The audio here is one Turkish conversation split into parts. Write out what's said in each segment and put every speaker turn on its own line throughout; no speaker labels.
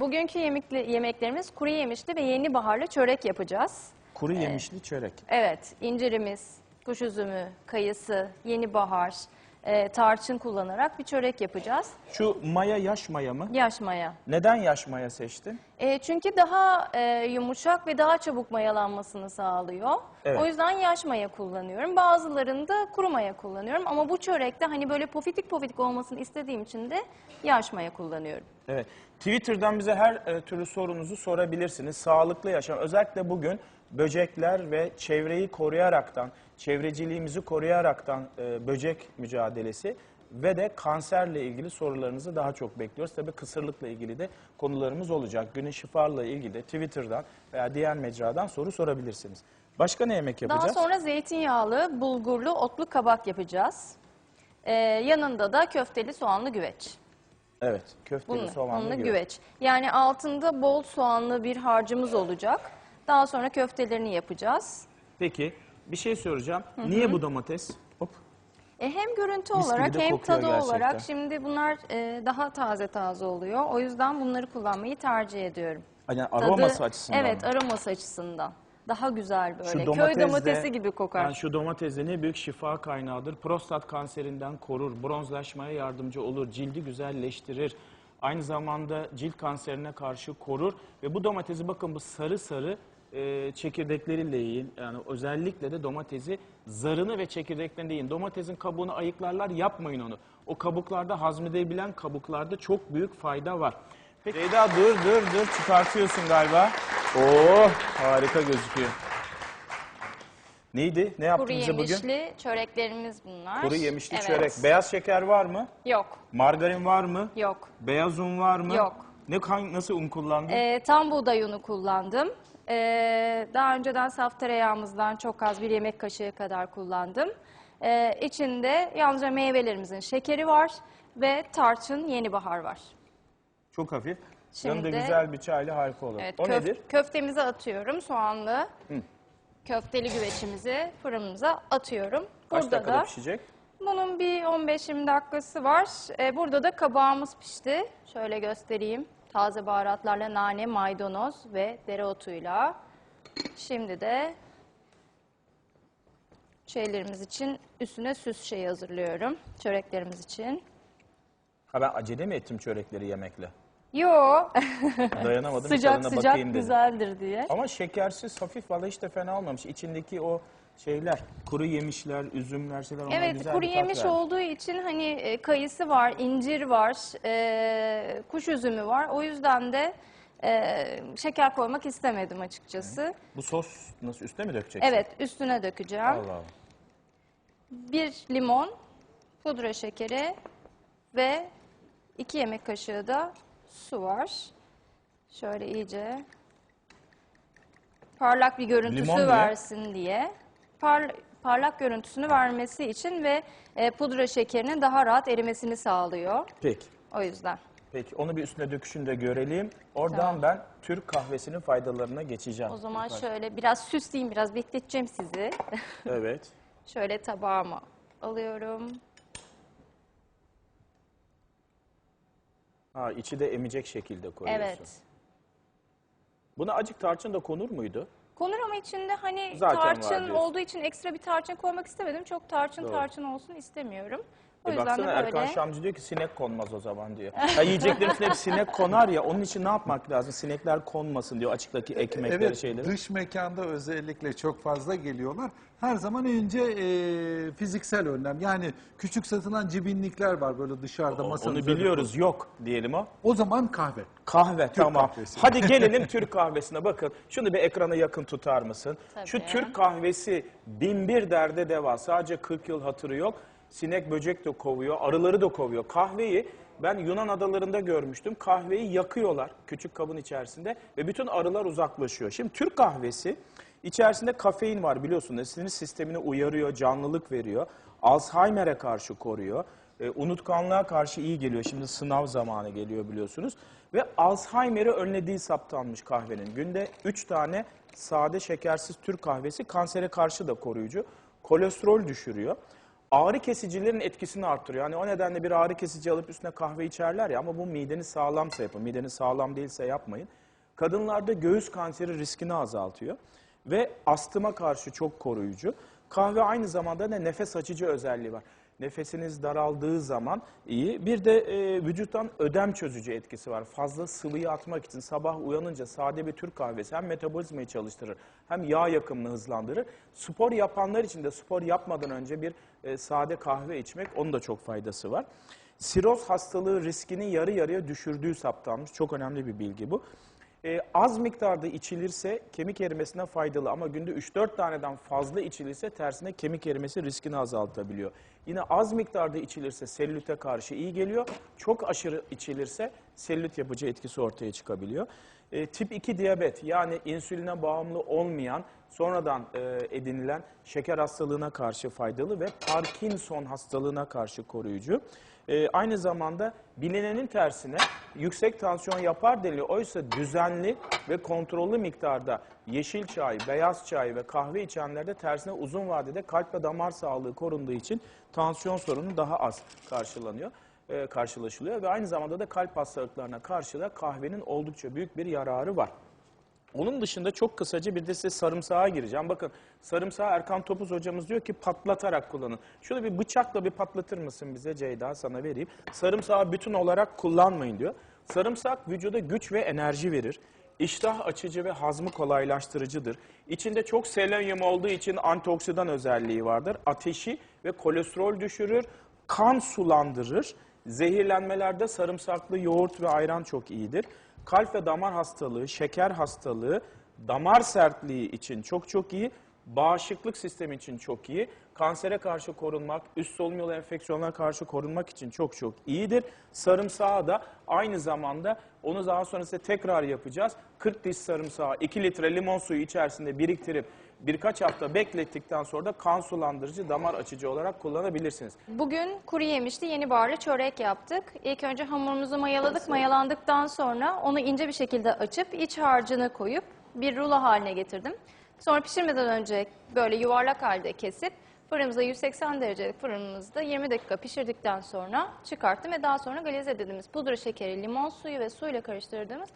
Bugünkü yemekli, yemeklerimiz kuru yemişli ve yeni baharlı çörek yapacağız.
Kuru yemişli çörek.
Evet, incirimiz, kuş üzümü, kayısı, yeni bahar, e, tarçın kullanarak bir çörek yapacağız.
Şu maya yaş maya mı?
Yaş maya.
Neden yaş maya seçtin?
E, çünkü daha e, yumuşak ve daha çabuk mayalanmasını sağlıyor.
Evet.
O yüzden yaş maya kullanıyorum. Bazılarında kuru maya kullanıyorum. Ama bu çörekte hani böyle pofidik pofidik olmasını istediğim için de yaş maya kullanıyorum.
Evet. Twitter'dan bize her e, türlü sorunuzu sorabilirsiniz. Sağlıklı yaşam. Özellikle bugün böcekler ve çevreyi koruyaraktan, çevreciliğimizi koruyaraktan e, böcek mücadelesi ve de kanserle ilgili sorularınızı daha çok bekliyoruz. Tabii kısırlıkla ilgili de konularımız olacak. Günün şifarla ilgili de Twitter'dan veya diğer mecradan soru sorabilirsiniz. Başka ne yemek
Daha
yapacağız?
sonra zeytinyağlı, bulgurlu, otlu kabak yapacağız. E, yanında da köfteli soğanlı güveç.
Evet, köfteli
Bununla,
soğanlı güveç.
güveç. Yani altında bol soğanlı bir harcımız olacak. Daha sonra köftelerini yapacağız.
Peki, bir şey soracağım. Niye bu domates? Hop.
E hem görüntü
Mis
olarak hem tadı olarak
gerçekten.
şimdi bunlar e, daha taze taze oluyor. O yüzden bunları kullanmayı tercih ediyorum.
Yani
Tadı-
aroması açısından
Evet,
mı?
aroması açısından. Daha güzel böyle.
Şu
Köy
domates de-
domatesi gibi kokar.
Yani şu domates de ne büyük şifa kaynağıdır. Prostat kanserinden korur, bronzlaşmaya yardımcı olur, cildi güzelleştirir. Aynı zamanda cilt kanserine karşı korur. Ve bu domatesi bakın bu sarı sarı e, çekirdekleriyle yiyin. Yani özellikle de domatesi zarını ve çekirdeklerini yiyin. Domatesin kabuğunu ayıklarlar, yapmayın onu. O kabuklarda hazmedebilen kabuklarda çok büyük fayda var. Peki. Ceyda dur dur dur çıkartıyorsun galiba. Oo harika gözüküyor. Neydi? Ne yaptın
Kuru
bize bugün?
yemişli çöreklerimiz bunlar.
Kuru yemişli
Evet.
çörek. Beyaz şeker var mı?
Yok,
Margarin var mı?
yok.
Beyaz un var mı?
Yok.
Ne kan- nasıl un kullandın?
E, tam buğday unu kullandım. E, daha önceden saf tereyağımızdan çok az bir yemek kaşığı kadar kullandım. E, içinde yalnızca meyvelerimizin şekeri var ve tarçın yeni bahar var.
Çok hafif.
Şimdi-
Yanında güzel bir çayla harika olur.
Evet,
o
köf-
nedir?
Köftemizi atıyorum soğanlı. Köfteli güveçimizi fırınımıza atıyorum.
Kaç
Burada
dakikada
da
pişecek?
bunun bir 15-20 dakikası var. Ee, burada da kabağımız pişti. Şöyle göstereyim. Taze baharatlarla nane, maydanoz ve dereotuyla. Şimdi de şeylerimiz için üstüne süs şeyi hazırlıyorum. Çöreklerimiz için.
Ha ben acele mi ettim çörekleri yemekle?
Yo.
Dayanamadım.
sıcak
tadına
sıcak
bakayım dedim.
güzeldir diye.
Ama şekersiz hafif valla hiç de fena olmamış. İçindeki o şeyler, kuru yemişler, üzümler, şeyler onlar
Evet,
güzel
kuru
bir tat
yemiş
vermiş.
olduğu için hani e, kayısı var, incir var, e, kuş üzümü var. O yüzden de e, şeker koymak istemedim açıkçası.
Bu sos nasıl üste mi dökeceksin?
Evet, üstüne dökeceğim.
Allah Allah.
Bir limon, pudra şekeri ve iki yemek kaşığı da su var. Şöyle iyice parlak bir görüntüsü
Limon
versin diye. Par- parlak görüntüsünü vermesi için ve e, pudra şekerinin daha rahat erimesini sağlıyor.
Peki.
O yüzden.
Peki onu bir üstüne döküşünü de görelim. Oradan
Tamam.
ben Türk kahvesinin faydalarına geçeceğim.
O zaman
Yukarı.
şöyle biraz süsleyeyim, biraz bekleteceğim sizi.
Evet.
şöyle tabağıma alıyorum.
Ha içi de emecek şekilde koyuyorsun.
Evet.
Buna acık tarçın da konur muydu?
Konur ama içinde hani
Zaten var
tarçın
diyorsun.
olduğu için ekstra bir tarçın koymak istemedim. Çok tarçın
Doğru.
tarçın olsun istemiyorum. O
E baksana
de böyle.
Erkan Şamcı diyor ki sinek konmaz o zaman diyor. Ya yiyeceklerin üstüne hep sinek konar ya onun için ne yapmak lazım? Sinekler konmasın diyor açıktaki ekmekleri
Evet,
şeyleri.
dış mekanda özellikle çok fazla geliyorlar. Her zaman önce e, fiziksel önlem. Yani küçük satılan cibinlikler var böyle dışarıda masanın
Onu
üzerinde.
biliyoruz yok diyelim o.
O zaman kahve.
Kahve tamam.
kahvesi.
Hadi gelelim Türk kahvesine bakın. Şunu bir ekrana yakın tutar mısın?
Tabii.
Şu Türk kahvesi bin bir derde deva. Sadece 40 yıl hatırı yok. Sinek böcek de kovuyor, arıları da kovuyor. Kahveyi ben Yunan adalarında görmüştüm. Kahveyi yakıyorlar küçük kabın içerisinde ve bütün arılar uzaklaşıyor. Şimdi Türk kahvesi içerisinde kafein var biliyorsunuz. Sinir sistemini uyarıyor, canlılık veriyor. Alzheimer'e karşı koruyor. E, unutkanlığa karşı iyi geliyor. Şimdi sınav zamanı geliyor biliyorsunuz. Ve Alzheimer'i önlediği saptanmış kahvenin. Günde 3 tane sade şekersiz Türk kahvesi kansere karşı da koruyucu. Kolesterol düşürüyor. Ağrı kesicilerin etkisini arttırıyor. Yani o nedenle bir ağrı kesici alıp üstüne kahve içerler ya ama bu mideniz sağlamsa yapın. Mideniz sağlam değilse yapmayın. Kadınlarda göğüs kanseri riskini azaltıyor ve astıma karşı çok koruyucu. Kahve aynı zamanda da nefes açıcı özelliği var. Nefesiniz daraldığı zaman iyi. Bir de e, vücuttan ödem çözücü etkisi var. Fazla sıvıyı atmak için sabah uyanınca sade bir Türk kahvesi hem metabolizmayı çalıştırır hem yağ yakımını hızlandırır. Spor yapanlar için de spor yapmadan önce bir e, sade kahve içmek onun da çok faydası var. Siroz hastalığı riskini yarı yarıya düşürdüğü saptanmış. Çok önemli bir bilgi bu. E, az miktarda içilirse kemik erimesine faydalı ama günde 3-4 taneden fazla içilirse tersine kemik erimesi riskini azaltabiliyor. Yine az miktarda içilirse selülite karşı iyi geliyor. Çok aşırı içilirse selülit yapıcı etkisi ortaya çıkabiliyor. E, tip 2 diyabet yani insüline bağımlı olmayan sonradan e, edinilen şeker hastalığına karşı faydalı ve Parkinson hastalığına karşı koruyucu. E, aynı zamanda bilinenin tersine yüksek tansiyon yapar deniliyor. Oysa düzenli ve kontrollü miktarda yeşil çay, beyaz çay ve kahve içenlerde tersine uzun vadede kalp ve damar sağlığı korunduğu için tansiyon sorunu daha az karşılanıyor, e, karşılaşılıyor ve aynı zamanda da kalp hastalıklarına karşı da kahvenin oldukça büyük bir yararı var. Onun dışında çok kısaca bir de size sarımsağa gireceğim. Bakın sarımsağı Erkan Topuz hocamız diyor ki patlatarak kullanın. Şöyle bir bıçakla bir patlatır mısın bize Ceyda sana vereyim. Sarımsağı bütün olarak kullanmayın diyor. Sarımsak vücuda güç ve enerji verir. İştah açıcı ve hazmı kolaylaştırıcıdır. İçinde çok selenyum olduğu için antioksidan özelliği vardır. Ateşi ve kolesterol düşürür. Kan sulandırır. Zehirlenmelerde sarımsaklı yoğurt ve ayran çok iyidir. Kalp ve damar hastalığı, şeker hastalığı, damar sertliği için çok çok iyi. Bağışıklık sistemi için çok iyi. Kansere karşı korunmak, üst solunum yolu enfeksiyonlara karşı korunmak için çok çok iyidir. Sarımsağı da aynı zamanda onu daha sonra size tekrar yapacağız. 40 diş sarımsağı 2 litre limon suyu içerisinde biriktirip birkaç hafta beklettikten sonra da kan sulandırıcı, damar açıcı olarak kullanabilirsiniz.
Bugün kuru yemişli yeni baharlı çörek yaptık. İlk önce hamurumuzu mayaladık. Mayalandıktan sonra onu ince bir şekilde açıp iç harcını koyup bir rulo haline getirdim. Sonra pişirmeden önce böyle yuvarlak halde kesip fırınımızda 180 derecelik fırınımızda 20 dakika pişirdikten sonra çıkarttım ve daha sonra galize dediğimiz pudra şekeri, limon suyu ve suyla karıştırdığımız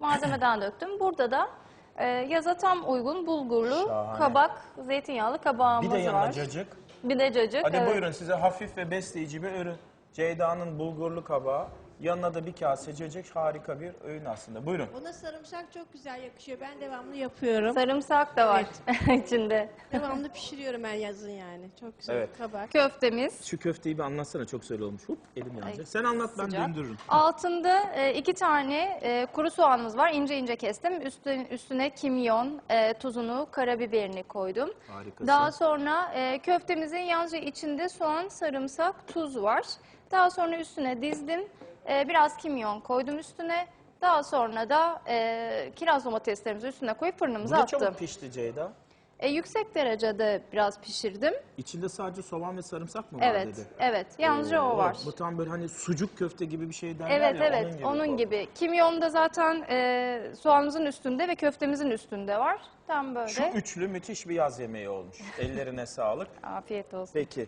malzemeden döktüm. Burada da e, yaza tam uygun bulgurlu
Şahane.
kabak, zeytinyağlı kabağımız
Bir de yanına
var.
cacık.
Bir de cacık.
Hadi
evet.
buyurun size hafif ve besleyici bir ürün. Ceyda'nın bulgurlu kabağı. Yanına da bir kase cacık harika bir öğün aslında. Buyurun.
Ona sarımsak çok güzel yakışıyor. Ben devamlı yapıyorum.
Sarımsak da var içinde.
devamlı pişiriyorum ben yazın yani. Çok güzel
Evet.
kabak.
Köftemiz.
Şu köfteyi bir anlatsana çok güzel olmuş. Hop elim yanacak. Sen anlat ben
Sıcak.
döndürürüm.
Altında e, iki tane e, kuru soğanımız var. İnce ince kestim. Üstüne, üstüne kimyon, e, tuzunu, karabiberini koydum.
Harikasın.
Daha sonra e, köftemizin yalnızca içinde soğan, sarımsak, tuz var. Daha sonra üstüne dizdim. E, biraz kimyon koydum üstüne. Daha sonra da e, kiraz domateslerimizi üstüne koyup fırınımıza
da
attım.
çabuk pişti Ceyda.
E, yüksek derecede biraz pişirdim.
İçinde sadece soğan ve sarımsak mı var
Evet,
dedi?
evet. Yalnızca o var.
Bu tam böyle hani sucuk köfte gibi bir şey derler
Evet
ya,
evet onun gibi. Kimyon da zaten e, soğanımızın üstünde ve köftemizin üstünde var. Tam böyle.
Şu üçlü müthiş bir yaz yemeği olmuş. Ellerine sağlık.
Afiyet olsun.
Peki